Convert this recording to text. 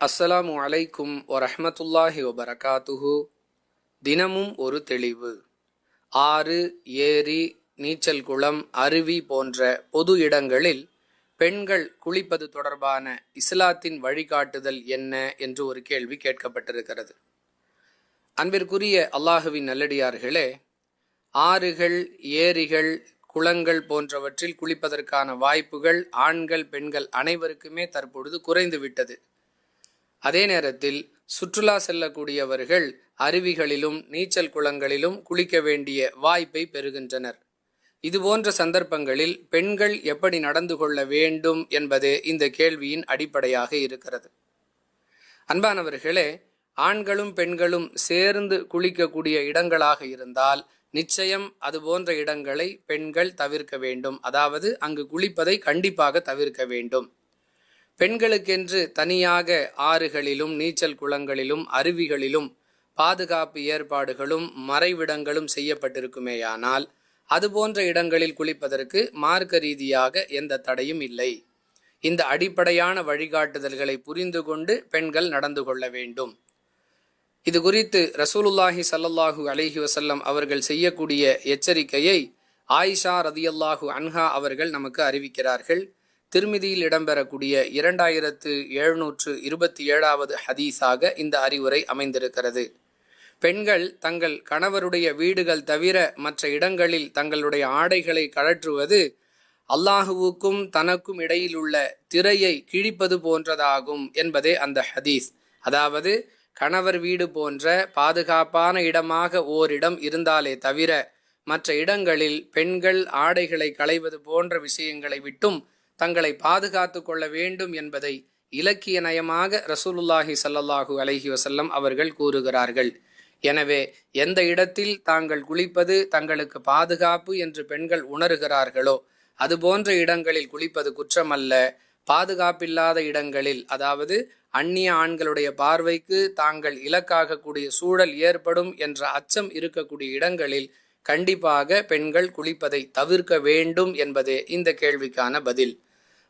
அஸ்ஸலாமு அலைக்கும் வரஹமத்துல்லாஹி வபரகாத்துஹு. தினமும் ஒரு தெளிவு. ஆறு ஏரி நீச்சல் குளம் அருவி போன்ற பொது இடங்களில் பெண்கள் குளிப்பது தொடர்பான இஸ்லாத்தின் வழிகாட்டுதல் என்ன என்று ஒரு கேள்வி கேட்கப்பட்டிருக்கிறது. அன்பிற்குரிய அல்லாஹுவின் நல்லடியார்களே ஆறுகள் ஏரிகள் குளங்கள் போன்றவற்றில் குளிப்பதற்கான வாய்ப்புகள் ஆண்கள் பெண்கள் அனைவருக்குமே தற்பொழுது குறைந்துவிட்டது. அதே நேரத்தில் சுற்றுலா செல்லக்கூடியவர்கள் அருவிகளிலும் நீச்சல் குளங்களிலும் குளிக்க வேண்டிய வாய்ப்பை பெறுகின்றனர். இதுபோன்ற சந்தர்ப்பங்களில் பெண்கள் எப்படி நடந்து கொள்ள வேண்டும் என்பதே இந்த கேள்வியின் அடிப்படையாக இருக்கிறது. அன்பானவர்களே ஆண்களும் பெண்களும் சேர்ந்து குளிக்கக்கூடிய இடங்களாக இருந்தால் நிச்சயம் அது போன்ற இடங்களை பெண்கள் தவிர்க்க வேண்டும். அதாவது அங்கு குளிப்பதை கண்டிப்பாக தவிர்க்க வேண்டும். பெண்களுக்கென்று தனியாக ஆறுகளிலும் நீச்சல் குளங்களிலும் அருவிகளிலும் பாதுகாப்பு ஏற்பாடுகளும் மறைவிடங்களும் செய்யப்பட்டிருக்குமேயானால் அதுபோன்ற இடங்களில் குளிப்பதற்கு மார்க்க ரீதியாக எந்த தடையும் இல்லை. இந்த அடிப்படையான வழிகாட்டுதல்களை புரிந்து கொண்டு பெண்கள் நடந்து கொள்ள வேண்டும். இது குறித்து ரசூலுல்லாஹி சல்லல்லாஹு அலஹி வசல்லம் அவர்கள் செய்யக்கூடிய எச்சரிக்கையை ஆயிஷா ரதியல்லாஹு அன்ஹா அவர்கள் நமக்கு அறிவிக்கிறார்கள். திருமிதியில் இடம்பெறக்கூடிய இரண்டாயிரத்து எழுநூற்று இருபத்தி ஏழாவது ஹதீஸாக இந்த அறிவுரை அமைந்திருக்கிறது. பெண்கள் தங்கள் கணவருடைய வீடுகள் தவிர மற்ற இடங்களில் தங்களுடைய ஆடைகளை கழற்றுவது அல்லாஹுவுக்கும் தனக்கும் இடையில் உள்ள திரையை கிழிப்பது போன்றதாகும் என்பதே அந்த ஹதீஸ். அதாவது கணவர் வீடு போன்ற பாதுகாப்பான இடமாக ஓரிடம் இருந்தாலே தவிர மற்ற இடங்களில் பெண்கள் ஆடைகளை களைவது போன்ற விஷயங்களை விட்டும் தங்களை பாதுகாத்து கொள்ள வேண்டும் என்பதை இலக்கிய நயமாக ரசூலுல்லாஹி சல்லல்லாஹு அலஹி வசல்லம் அவர்கள் கூறுகிறார்கள். எனவே எந்த இடத்தில் தாங்கள் குளிப்பது தங்களுக்கு பாதுகாப்பு என்று பெண்கள் உணர்கிறார்களோ அதுபோன்ற இடங்களில் குளிப்பது குற்றமல்ல. பாதுகாப்பில்லாத இடங்களில் அதாவது அந்நிய ஆண்களுடைய பார்வைக்கு தாங்கள் இலக்காகக்கூடிய சூழல் ஏற்படும் என்ற அச்சம் இருக்கக்கூடிய இடங்களில் கண்டிப்பாக பெண்கள் குளிப்பதை தவிர்க்க வேண்டும் என்பதே இந்த கேள்விக்கான பதில்.